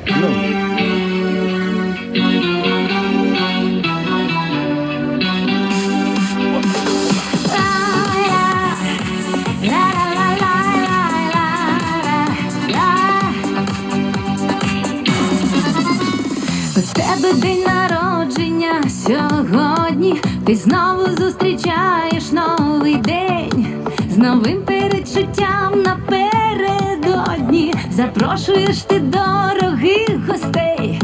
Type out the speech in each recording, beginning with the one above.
У тебе день народження сьогодні. Ти знову зустрічаєш новий день з новим передчуттям напередодні. Запрошуєш ти дорогих гостей.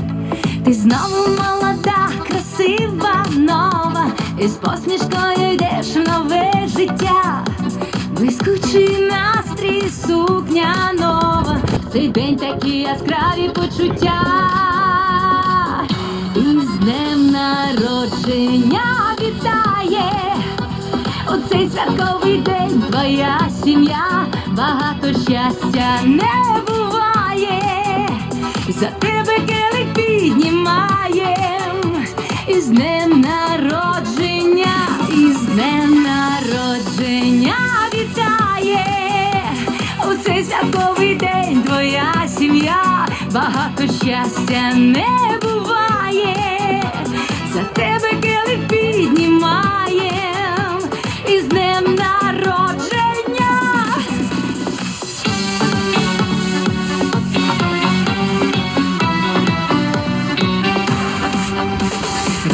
Ти знову молода, красива, нова, і з посмішкою йдеш в нове життя. Блискучий настрій, сукня нова. Цей день такі яскраві почуття. І з днем народження вітає. У цей святковий день твоя сім'я, багато щастя не буває. За тебе келих піднімаєм. І з днем народження, і з днем народження вітає. У цей святковий день твоя сім'я, багато щастя не буває.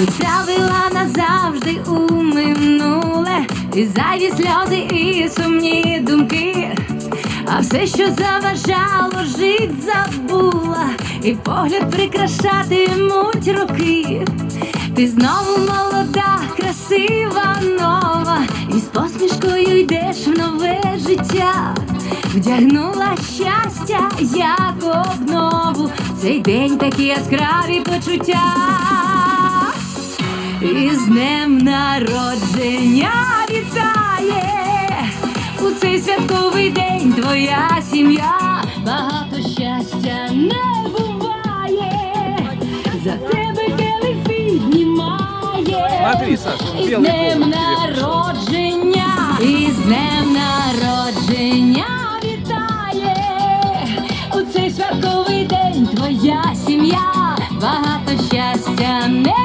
Відправила назавжди у минуле і зайві сльози, і сумні думки. А все, що заважало, жить забула, і погляд прикрашатимуть роки. Ти знову молода, красива, нова, і з посмішкою йдеш в нове життя. Вдягнула щастя, як обнову. Цей день такі яскраві почуття. І з днем народження вітає. У цей святковий день твоя сім'я, багато щастя не буває, за тебе келих піднімає. З днем народження, і з днем народження вітає. У цей святковий день твоя сім'я, багато щастя не